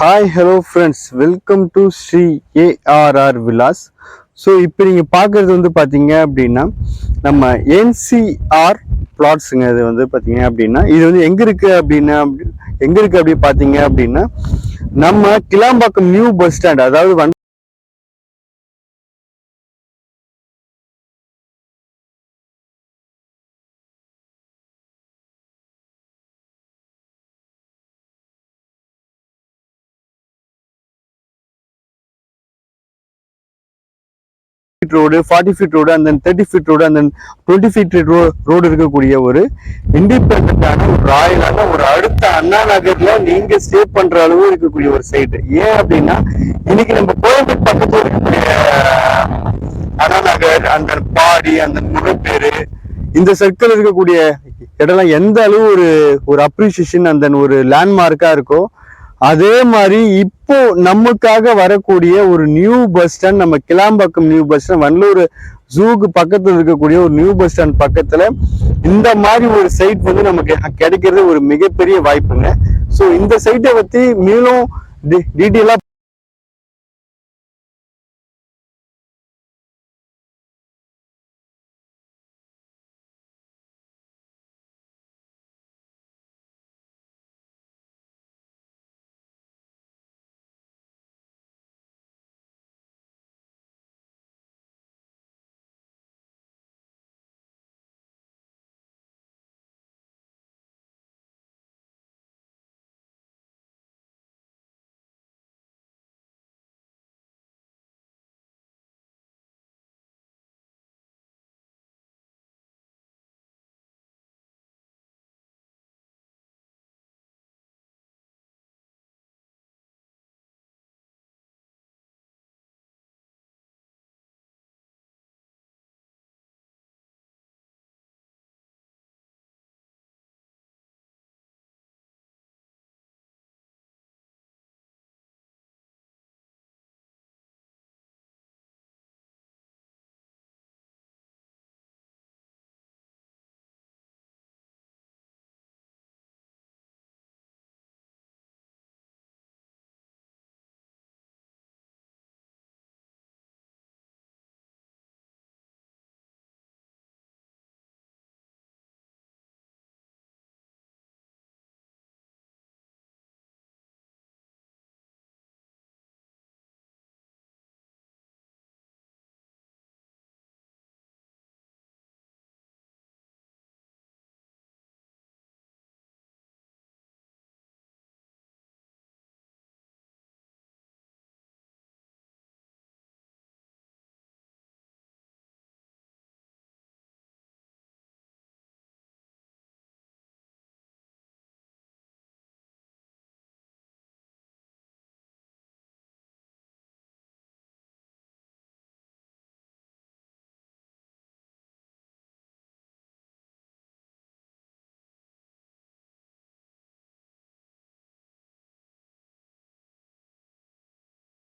Hi hello friends welcome to Shri ARR Vilas so இப்போ நீங்கள் பார்க்குறது வந்து பார்த்தீங்க அப்படின்னா நம்ம என்சிஆர் பிளாட்ஸுங்க இது வந்து பார்த்தீங்க அப்படின்னா இது வந்து எங்கே இருக்குது அப்படின்னா எங்கே இருக்குது அப்படி பார்த்தீங்க அப்படின்னா நம்ம கிளாம்பாக்கம் நியூ பஸ் ஸ்டாண்ட் அதாவது feet road forty feet road அந்த தேர்ட்டி ஃபீட் ரோடு அந்த டுவெண்ட்டி ஃபீட் ரோ ரோடு இருக்கக்கூடிய ஒரு இண்டிபெண்டான ஒரு ராயலான ஒரு அடுத்த அண்ணா நகர்ல நீங்க ஸ்டே பண்ற அளவு இருக்கக்கூடிய ஒரு சைடு ஏன் அப்படின்னா இன்னைக்கு நம்ம கோயம்பேடு பக்கத்துல இருக்கக்கூடிய அண்ணா நகர் அந்த பாடி அந்த முகப்பேரு இந்த சர்க்கிள் இருக்கக்கூடிய இடம்லாம் எந்த அளவு ஒரு ஒரு அப்ரிசியேஷன் அந்த ஒரு லேண்ட்மார்க்கா இருக்கோ அதே மாதிரி இப்போ நமக்காக வரக்கூடிய ஒரு நியூ பஸ் ஸ்டாண்ட் நம்ம Kilambakkam new bus stand Vandalur ஜூக்கு பக்கத்தில் இருக்கக்கூடிய ஒரு நியூ பஸ் ஸ்டாண்ட் பக்கத்துல இந்த மாதிரி ஒரு சைட் வந்து நமக்கு கிடைக்கிறது ஒரு மிகப்பெரிய வாய்ப்புங்க. ஸோ இந்த சைட்டை பத்தி மேலும் டீட்டெயிலா